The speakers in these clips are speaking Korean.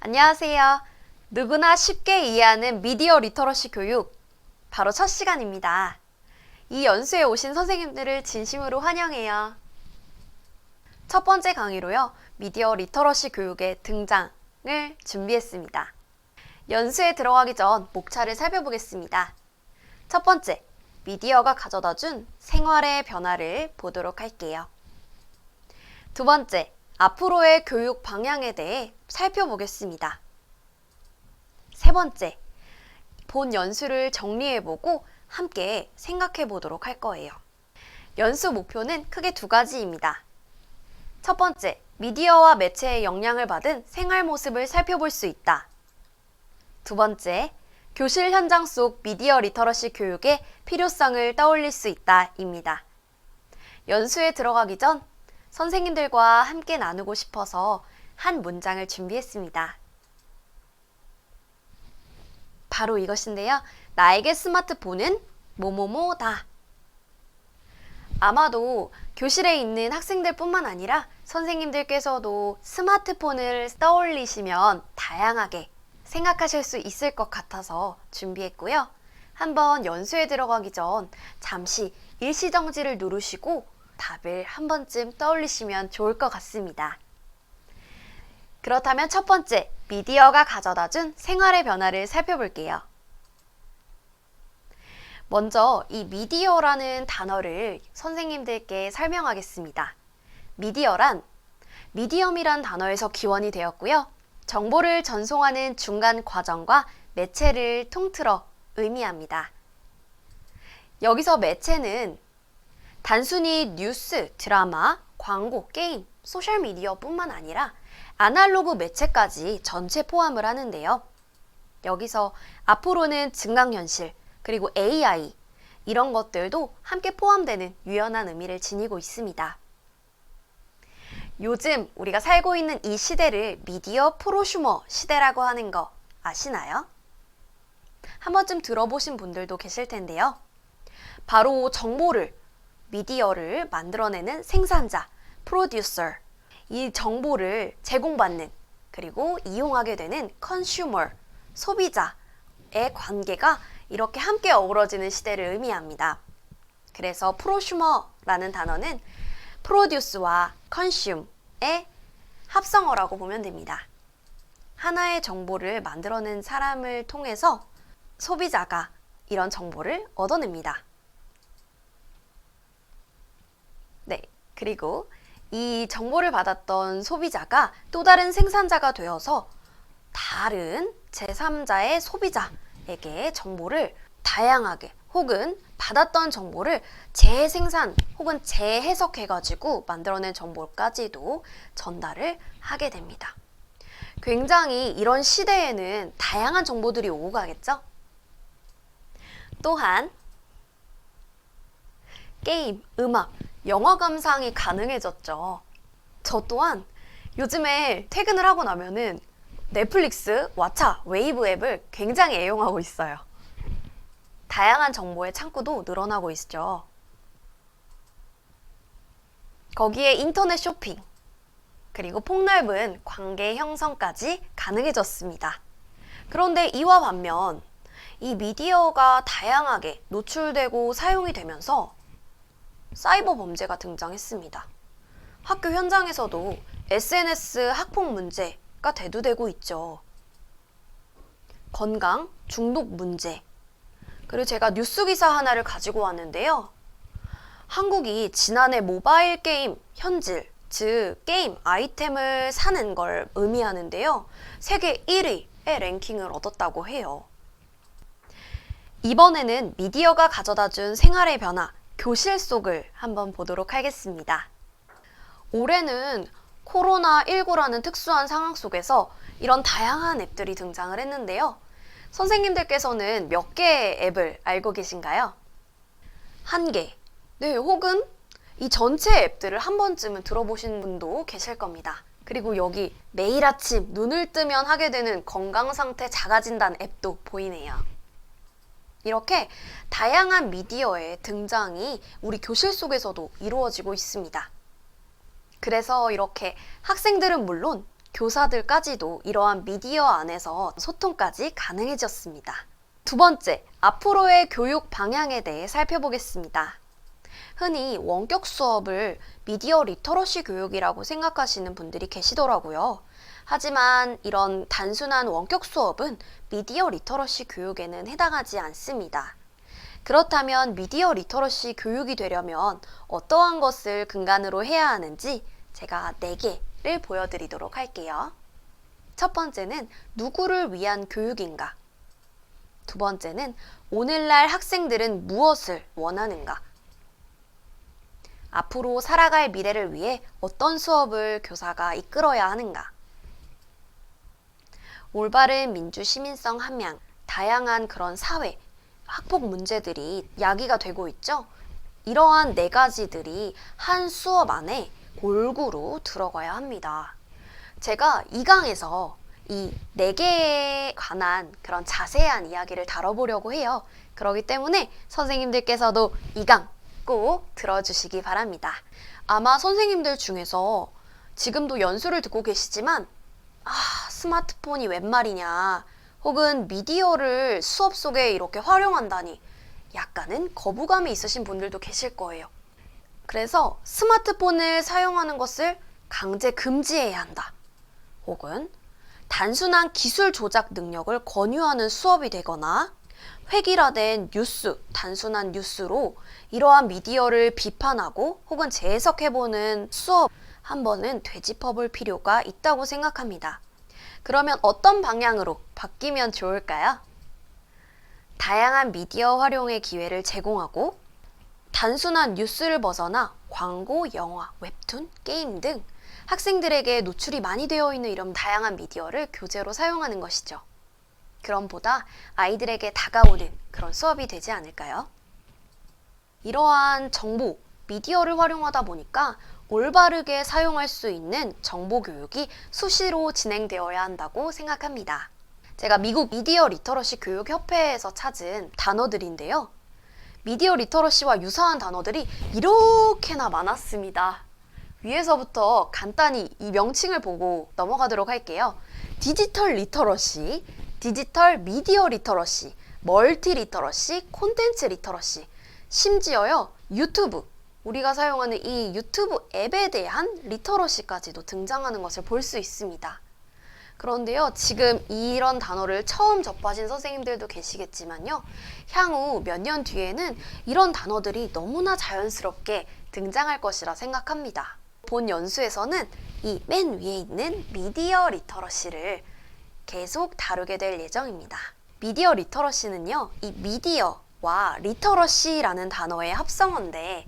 안녕하세요. 누구나 쉽게 이해하는 미디어 리터러시 교육 바로 첫 시간입니다. 이 연수에 오신 선생님들을 진심으로 환영해요. 첫 번째 강의로요. 미디어 리터러시 교육의 등장을 준비했습니다. 연수에 들어가기 전 목차를 살펴보겠습니다. 첫 번째, 미디어가 가져다 준 생활의 변화를 보도록 할게요. 두 번째, 앞으로의 교육 방향에 대해 살펴보겠습니다. 세 번째, 본 연수를 정리해보고 함께 생각해보도록 할 거예요. 연수 목표는 크게 두 가지입니다. 첫 번째, 미디어와 매체의 영향을 받은 생활 모습을 살펴볼 수 있다. 두 번째, 교실 현장 속 미디어 리터러시 교육의 필요성을 떠올릴 수 있다. 입니다. 연수에 들어가기 전 선생님들과 함께 나누고 싶어서 한 문장을 준비했습니다. 바로 이것인데요. 나에게 스마트폰은 뭐뭐뭐다. 아마도 교실에 있는 학생들 뿐만 아니라 선생님들께서도 스마트폰을 떠올리시면 다양하게 생각하실 수 있을 것 같아서 준비했고요. 한번 연수에 들어가기 전 잠시 일시정지를 누르시고 답을 한 번쯤 떠올리시면 좋을 것 같습니다. 그렇다면 첫 번째, 미디어가 가져다 준 생활의 변화를 살펴볼게요. 먼저 이 미디어라는 단어를 선생님들께 설명하겠습니다. 미디어란 미디엄이란 단어에서 기원이 되었고요. 정보를 전송하는 중간 과정과 매체를 통틀어 의미합니다. 여기서 매체는 단순히 뉴스, 드라마, 광고, 게임, 소셜미디어 뿐만 아니라 아날로그 매체까지 전체 포함을 하는데요. 여기서 앞으로는 증강현실, 그리고 AI, 이런 것들도 함께 포함되는 유연한 의미를 지니고 있습니다. 요즘 우리가 살고 있는 이 시대를 미디어 프로슈머 시대라고 하는 거 아시나요? 한 번쯤 들어보신 분들도 계실 텐데요. 바로 정보를 미디어를 만들어내는 생산자, 프로듀서, 이 정보를 제공받는 그리고 이용하게 되는 컨슈머, 소비자의 관계가 이렇게 함께 어우러지는 시대를 의미합니다. 그래서 프로슈머라는 단어는 프로듀스와 컨슘의 합성어라고 보면 됩니다. 하나의 정보를 만들어낸 사람을 통해서 소비자가 이런 정보를 얻어냅니다. 네. 그리고 이 정보를 받았던 소비자가 또 다른 생산자가 되어서 다른 제3자의 소비자에게 정보를 다양하게 혹은 받았던 정보를 재생산 혹은 재해석해가지고 만들어낸 정보까지도 전달을 하게 됩니다. 굉장히 이런 시대에는 다양한 정보들이 오고 가겠죠? 또한 게임, 음악, 영화 감상이 가능해졌죠. 저 또한 요즘에 퇴근을 하고 나면은 넷플릭스, 왓챠, 웨이브 앱을 굉장히 애용하고 있어요. 다양한 정보의 창구도 늘어나고 있죠. 거기에 인터넷 쇼핑, 그리고 폭넓은 관계 형성까지 가능해졌습니다. 그런데 이와 반면 이 미디어가 다양하게 노출되고 사용이 되면서 사이버 범죄가 등장했습니다. 학교 현장에서도 SNS 학폭 문제가 대두되고 있죠. 건강, 중독 문제. 그리고 제가 뉴스 기사 하나를 가지고 왔는데요. 한국이 지난해 모바일 게임 현질, 즉 게임 아이템을 사는 걸 의미하는데요. 세계 1위의 랭킹을 얻었다고 해요. 이번에는 미디어가 가져다 준 생활의 변화, 교실 속을 한번 보도록 하겠습니다. 올해는 코로나19라는 특수한 상황 속에서 이런 다양한 앱들이 등장을 했는데요. 선생님들께서는 몇 개의 앱을 알고 계신가요? 한 개. 네, 혹은 이 전체 앱들을 한 번쯤은 들어보신 분도 계실 겁니다. 그리고 여기 매일 아침 눈을 뜨면 하게 되는 건강 상태 자가 진단 앱도 보이네요. 이렇게 다양한 미디어의 등장이 우리 교실 속에서도 이루어지고 있습니다. 그래서 이렇게 학생들은 물론 교사들까지도 이러한 미디어 안에서 소통까지 가능해졌습니다. 두 번째, 앞으로의 교육 방향에 대해 살펴보겠습니다. 흔히 원격 수업을 미디어 리터러시 교육이라고 생각하시는 분들이 계시더라고요. 하지만 이런 단순한 원격 수업은 미디어 리터러시 교육에는 해당하지 않습니다. 그렇다면 미디어 리터러시 교육이 되려면 어떠한 것을 근간으로 해야 하는지 제가 4개 를 보여드리도록 할게요. 첫 번째는 누구를 위한 교육인가? 두 번째는 오늘날 학생들은 무엇을 원하는가? 앞으로 살아갈 미래를 위해 어떤 수업을 교사가 이끌어야 하는가? 올바른 민주 시민성 함양, 다양한 그런 사회, 학폭 문제들이 야기가 되고 있죠? 이러한 네 가지들이 한 수업 안에 골고루 들어가야 합니다. 제가 이 강에서 이 네 개에 관한 그런 자세한 이야기를 다뤄보려고 해요. 그렇기 때문에 선생님들께서도 이 강 꼭 들어주시기 바랍니다. 아마 선생님들 중에서 지금도 연수를 듣고 계시지만 아, 스마트폰이 웬 말이냐, 혹은 미디어를 수업 속에 이렇게 활용한다니 약간은 거부감이 있으신 분들도 계실 거예요. 그래서 스마트폰을 사용하는 것을 강제 금지해야 한다. 혹은 단순한 기술 조작 능력을 권유하는 수업이 되거나 획일화된 뉴스, 단순한 뉴스로 이러한 미디어를 비판하고 혹은 재해석해보는 수업 한 번은 되짚어볼 필요가 있다고 생각합니다. 그러면 어떤 방향으로 바뀌면 좋을까요? 다양한 미디어 활용의 기회를 제공하고 단순한 뉴스를 벗어나 광고, 영화, 웹툰, 게임 등 학생들에게 노출이 많이 되어 있는 이런 다양한 미디어를 교재로 사용하는 것이죠. 그럼보다 아이들에게 다가오는 그런 수업이 되지 않을까요? 이러한 정보, 미디어를 활용하다 보니까 올바르게 사용할 수 있는 정보 교육이 수시로 진행되어야 한다고 생각합니다. 제가 미국 미디어 리터러시 교육 협회에서 찾은 단어들인데요. 미디어 리터러시와 유사한 단어들이 이렇게나 많았습니다. 위에서부터 간단히 이 명칭을 보고 넘어가도록 할게요. 디지털 리터러시, 디지털 미디어 리터러시, 멀티 리터러시, 콘텐츠 리터러시, 심지어요 유튜브, 우리가 사용하는 이 유튜브 앱에 대한 리터러시까지도 등장하는 것을 볼 수 있습니다. 그런데요, 지금 이런 단어를 처음 접하신 선생님들도 계시겠지만요, 향후 몇 년 뒤에는 이런 단어들이 너무나 자연스럽게 등장할 것이라 생각합니다. 본 연수에서는 이 맨 위에 있는 미디어 리터러시를 계속 다루게 될 예정입니다. 미디어 리터러시는요, 이 미디어와 리터러시라는 단어의 합성어인데,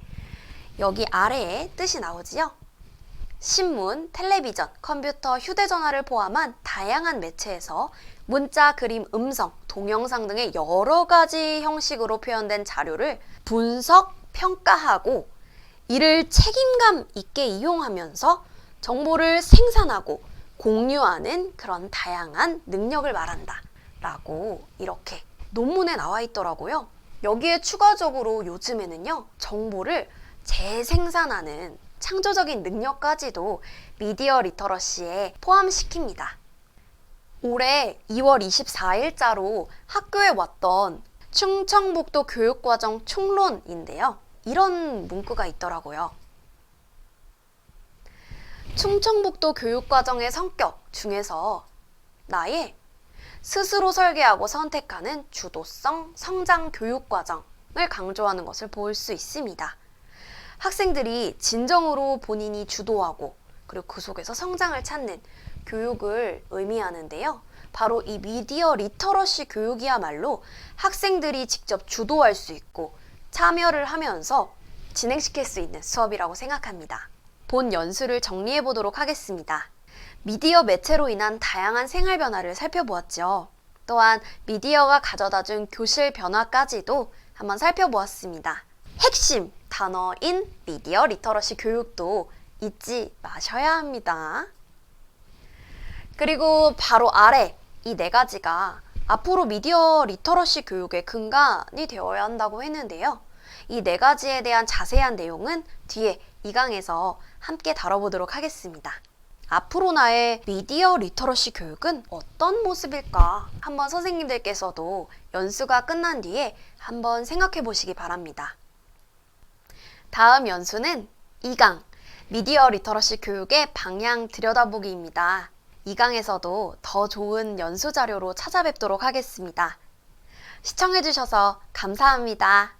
여기 아래에 뜻이 나오지요? 신문, 텔레비전, 컴퓨터, 휴대전화를 포함한 다양한 매체에서 문자, 그림, 음성, 동영상 등의 여러 가지 형식으로 표현된 자료를 분석, 평가하고 이를 책임감 있게 이용하면서 정보를 생산하고 공유하는 그런 다양한 능력을 말한다. 라고 이렇게 논문에 나와 있더라고요. 여기에 추가적으로 요즘에는요, 정보를 재생산하는 창조적인 능력까지도 미디어 리터러시에 포함시킵니다. 올해 2월 24일자로 학교에 왔던 충청북도 교육과정 총론인데요. 이런 문구가 있더라고요. 충청북도 교육과정의 성격 중에서 나의 스스로 설계하고 선택하는 주도성 성장 교육과정을 강조하는 것을 볼 수 있습니다. 학생들이 진정으로 본인이 주도하고 그리고 그 속에서 성장을 찾는 교육을 의미하는데요. 바로 이 미디어 리터러시 교육이야말로 학생들이 직접 주도할 수 있고 참여를 하면서 진행시킬 수 있는 수업이라고 생각합니다. 본 연수를 정리해 보도록 하겠습니다. 미디어 매체로 인한 다양한 생활 변화를 살펴보았죠. 또한 미디어가 가져다 준 교실 변화까지도 한번 살펴보았습니다. 핵심 단어인 미디어 리터러시 교육도 잊지 마셔야 합니다. 그리고 바로 아래 이 네 가지가 앞으로 미디어 리터러시 교육의 근간이 되어야 한다고 했는데요. 이 네 가지에 대한 자세한 내용은 뒤에 이 강에서 함께 다뤄보도록 하겠습니다. 앞으로 나의 미디어 리터러시 교육은 어떤 모습일까? 한번 선생님들께서도 연수가 끝난 뒤에 한번 생각해 보시기 바랍니다. 다음 연수는 2강 미디어 리터러시 교육의 방향 들여다보기입니다. 2강에서도 더 좋은 연수 자료로 찾아뵙도록 하겠습니다. 시청해 주셔서 감사합니다.